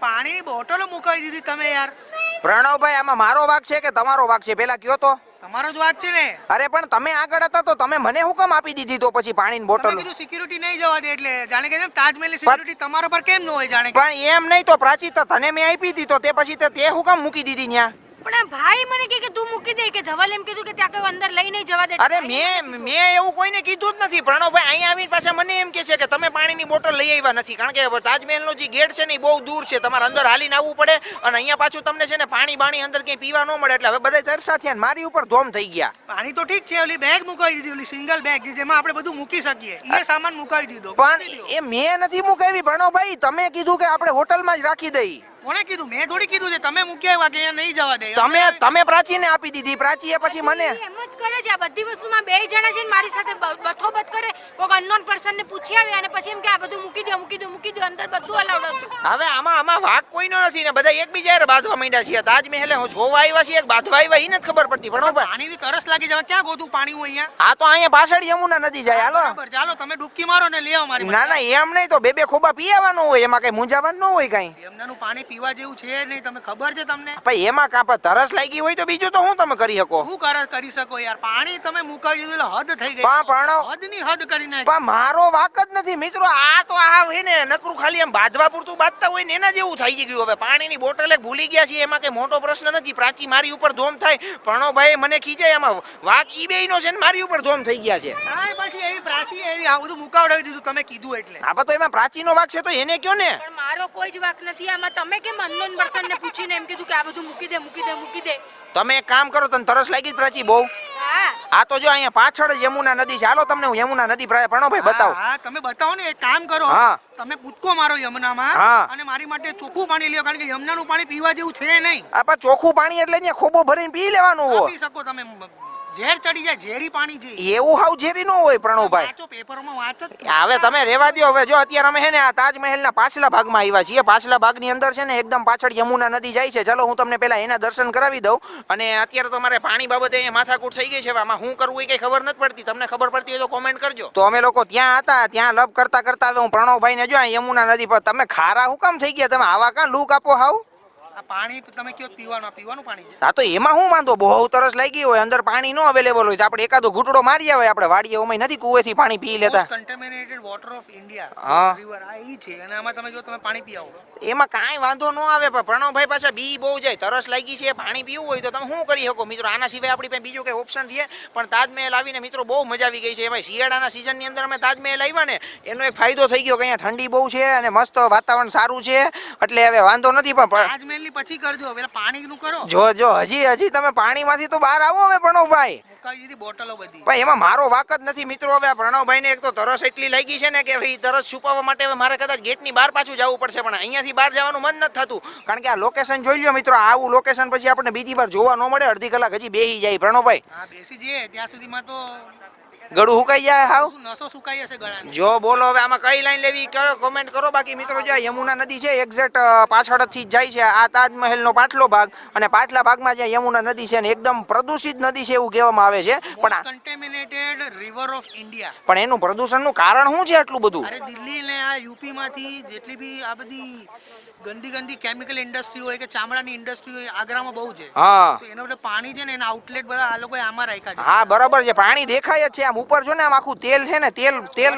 પાણીની બોટલો મુકાવી દીધી તમે યાર. પ્રણવભાઈ આમાં મારો વાક છે કે તમારો વાક છે? પેલા કયો તો. તમારો જ વાત છે ને. અરે પણ તમે આગળ હતા તો તમે મને હુકમ આપી દીધી તો પછી પાણીની બોટલ? સિક્યુરિટી નહીં જવા દે એટલે. જાણે કે જેમ તાજમહેલની સિક્યુરિટી તમારા પર કેમ ન હોય જાણે પણ એમ નહીં તો પ્રાચી તો તને મેં આપી દીધી તો તે પછી તે હુકમ મૂકી દીધી ન્યા? પણ આ ભાઈ મને કહે કે તું મૂકી દે કે ધવલ એમ કીધું કે ત્યાં કોઈ અંદર લઈ નહીં જવા દે. અરે મેં મેં એવું કોઈને કીધું જ નથી પ્રણવભાઈ અહીંયા આવીને પાછા મને એમ કહે છે કે તમે પાણીની બોટલ લઈ આવ્યા નથી કારણ કે તાજમહેલનો જે ગેટ છે ને એ બહુ દૂર છે તમારે અંદર હાલીને આવવું પડે અને અહીંયા પાછું તમને છે ને પાણી બાણી અંદર ક્યાંય પીવા ન મળે એટલે હવે બધા તરસા થયા મારી ઉપર ધોમ થઈ ગયા. પાણી તો ઠીક છે ઓલી બેગ મુકાવી દીધી ઓલી સિંગલ બેગ જેમાં આપણે બધું મૂકી શકીએ. એ સામાન મુકાવી દીધો. પણ એ મેં નથી મુકાવી પ્રણવભાઈ તમે કીધું કે આપણે હોટલમાં જ રાખી દઈ. કોણે કીધું? મેં થોડી કીધું છે. તમે મૂકી આવ્યા કે અહીંયા નહીં જવા દે? તમે તમે પ્રાચીને આપી દીધી. પ્રાચીએ પછી મને એમ જ કરે છે. આ બધી વસ્તુમાં બે જણા છે ને મારી સાથે બથોબથ કોઈક અનનોન પર્સન ને પૂછી આવે અને પછી એમ કે આ બધું મૂકી દો મૂકી દો મૂકી દો અંદર બધું અલાઉડ હતું. હવે આમાં આમાં વાક કોઈનો નથી ને બધા એકબીજા હારે બાંધવા માંડ્યા છીએ. તાજમહેલે હું જોવા આવ્યા છીએ કે બાંધવા આવ્યા ઈ નથી ખબર પડતી. બહુ પાણી બી તરસ લાગી જવા ક્યાં ગોતું પાણી હું અહીંયા? આ તો અહીંયા પાછળ યમુના નદી જાય હાલો. બરાબર ચાલો તમે ડૂબકી મારો ને લેવા મારી ના ના એમ નહીં તો બે બે ખોબા પી આવવાનું હોય એમાં કઈ મૂંઝાવાનું ન હોય કઈ. એમનાનું પાણી પીવા જેવું છે નહીં તમે ખબર છે તમને? ભાઈ એમાં કાં પર તરસ લાગી હોય તો બીજું તો હું તમે કરી શકો? શું કર કરી શકો યાર? પાણી તમે મુકાવી હદ થઈ ગઈ. પણ પ્રણવ હદની હદ કરી પણ મારો વાક જ નથી મિત્રો. આ તો આ હોય ને નકરું ખાલી એમ બાંધવા પૂરતું બાંધતા હોય ને એના જેવું થઈ ગયું હવે. પાણીની બોટલ એક ભૂલી ગયા છે એમાં કઈ મોટો પ્રશ્ન નથી. પ્રાચી મારી ઉપર ધોમ થાય. પ્રણવભાઈ મને ખીજાય એમાં વાક ઈ બેયનો છે ને મારી ઉપર ધોમ થઈ ગયા છે. પછી એવી પ્રાચી એવી આ બધું મુકાવડાવી દીધું તમે કીધું એટલે. આ તો એમાં પ્રાચીનો વાક છે તો એને કયો ને? મારો કોઈ જ વાક નથી. આમાં તમે કેમ અનનોન પર્સન ને પૂછીને એમ કીધું કે આ બધું મૂકી દે મૂકી દે મૂકી દે? તમે એક કામ કરો તને તરસ લાગી પ્રાચી બહુ. હા આ તો જો અહીંયા પાછળ યમુના નદી છે. હાલો તમને હું યમુના નદી પ્રા- પ્રણવભાઈ બતાવો. હા તમે બતાવો ને એક કામ કરો. હા. તમે કૂદકો મારો યમુનામાં અને મારી માટે ચોખ્ખું પાણી લ્યો કારણ કે યમુનાનું પાણી પીવા જેવું છે નહીં. આ ચોખ્ખું પાણી એટલે અહીંયા ખોબો ભરીને પી લેવાનું હોય. પી શકો તમે ઝેર ચડી જાય ઝેરી પાણી જે એવું હાવ ઝેરી ન હોય પ્રણવભાઈ. વાંચો પેપરોમાં વાંચો જ. હવે તમે રેવા દ્યો હવે જો અત્યારે અમે છે ને આ તાજમહેલના પાછલા ભાગમાં આવ્યા છીએ પાછલા ભાગની અંદર છે ને એકદમ પાછળ યમુના નદી જાય છે. ચલો હું તમને પહેલા એના દર્શન કરાવી દઉં અને અત્યારે તો મારે પાણી બાબતે અહીંયા માથાકૂટ થઈ ગઈ છે હવે આમાં શું કરવું એ કઈ ખબર નથી પડતી. તમને ખબર પડતી હોય તો કોમેન્ટ કરજો. તો અમે લોકો ત્યાં હતા ત્યાં લપ કરતા કરતા હવે હું પ્રણવભાઈને જો આ યમુના નદી પર તમે ખારા હું કામ થઈ ગયા? તમે આવા કાં લૂક આપો હાવ? આ પાણી તમે કયો પીવાનું પીવાનું પાણી છે? હા તો એમાં શું વાંધો બહુ તરસ લાગી હોય અંદર પાણી નો અવેલેબલ હોય તો આપણે એકાદો ઘૂંટડો મારી આવે આપણે વાડીએ ઓમાં નથી કુવેથી પાણી પી લેતા. કન્ટેમિનેટેડ વોટર ઓફ ઇન્ડિયા હા. રિવર આ ઈ છે અને આમાં તમે જો તમે પાણી પી આવો. એમાં કાંઈ વાંધો ન આવે પણ પ્રણવભાઈ પાછા બી બહુ જાય તરસ લાગી છે પાણી પીવું હોય તો તમે શું કરી શકો? મિત્રો આના સિવાય આપણી પાસે બીજો કઈ ઓપ્શન રહે પણ તાજમહેલ આવીને મિત્રો બહુ મજા આવી ગઈ છે. એમાં શિયાળાના સિઝનની અંદર અમે તાજમહેલ આવ્યા ને એનો એક ફાયદો થઈ ગયો કે અહીંયા ઠંડી બહુ છે અને મસ્ત વાતાવરણ સારું છે એટલે હવે વાંધો નથી પણ પણ તાજમહેલની પછી કરજો. પેલા પાણીનું કરો. જો જો હજી હજી તમે પાણીમાંથી તો બહાર આવો હવે પ્રણવભાઈ. મુકાવી દીધી બોટલો બધી. ભાઈ એમાં મારો વાક જ નથી મિત્રો. હવે પ્રણવભાઈને એક તો તરસ એટલી લાગી છે ને કે ભાઈ તરસ છુપાવવા માટે હવે મારે કદાચ ગેટની બહાર પાછું જવું પડશે પણ અહીંયાથી બહાર જવાનું મન નથી થતું. કારણ કે આ લોકેશન જોઈ લો મિત્રો આવું લોકેશન પછી આપણને બીજી વાર જોવા ન મળે. અડધી કલાક હજી બેહી જાય. પ્રણવભાઈ. હા બેસી જઈએ. ત્યાં સુધીમાં તો ગળું સુકાઈ જાય હાવ? નસો સુકાઈ જશે ગળાની? જો બોલો હવે આમાં કઈ લાઈન લેવી? કરો કોમેન્ટ કરો. બાકી મિત્રો જે યમુના નદી છે એક્ઝેક્ટ પાછળથી જ જાય છે આ તાજમહેલનો પાછલો ભાગ. અને પાછલા ભાગમાં જે યમુના નદી છે ને એકદમ પ્રદૂષિત નદી છે એવું કહેવામાં આવે છે. પણ કન્ટેમિનેટેડ રિવર ઓફ ઇન્ડિયા પણ એનું પ્રદૂષણનું કારણ શું છે આટલું બધું? અરે દિલ્હી ને આ યુપી માંથી જેટલી બી આ બધી ગંદી ગંદી કેમિકલ ઇન્ડસ્ટ્રી હોય કે ચામડાની ઇન્ડસ્ટ્રી હોય આગ્રામાં બહુ છે. હા. એનો એના બધા પાણી છે ને એના આઉટલેટ બધા આ લોકો આમાં રાખ્યા છે. હા બરાબર છે. પાણી દેખાય જ છે આમ ઉપર જો ને આમ આખું તેલ છે ને તેલ તેલ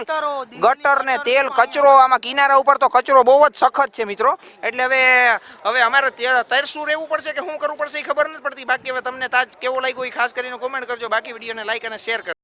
ગટર ને તેલ કચરો આમાં. કિનારા ઉપર તો કચરો બહુ જ સખત છે મિત્રો. એટલે હવે હવે અમારે તરસું રહેવું પડશે કે શું કરવું પડશે એ ખબર નથી પડતી. બાકી હવે તમને તાજ કેવો લાગ્યો એ ખાસ કરીને કોમેન્ટ કરજો. બાકી વિડીયોને લાઈક અને શેર કરજો.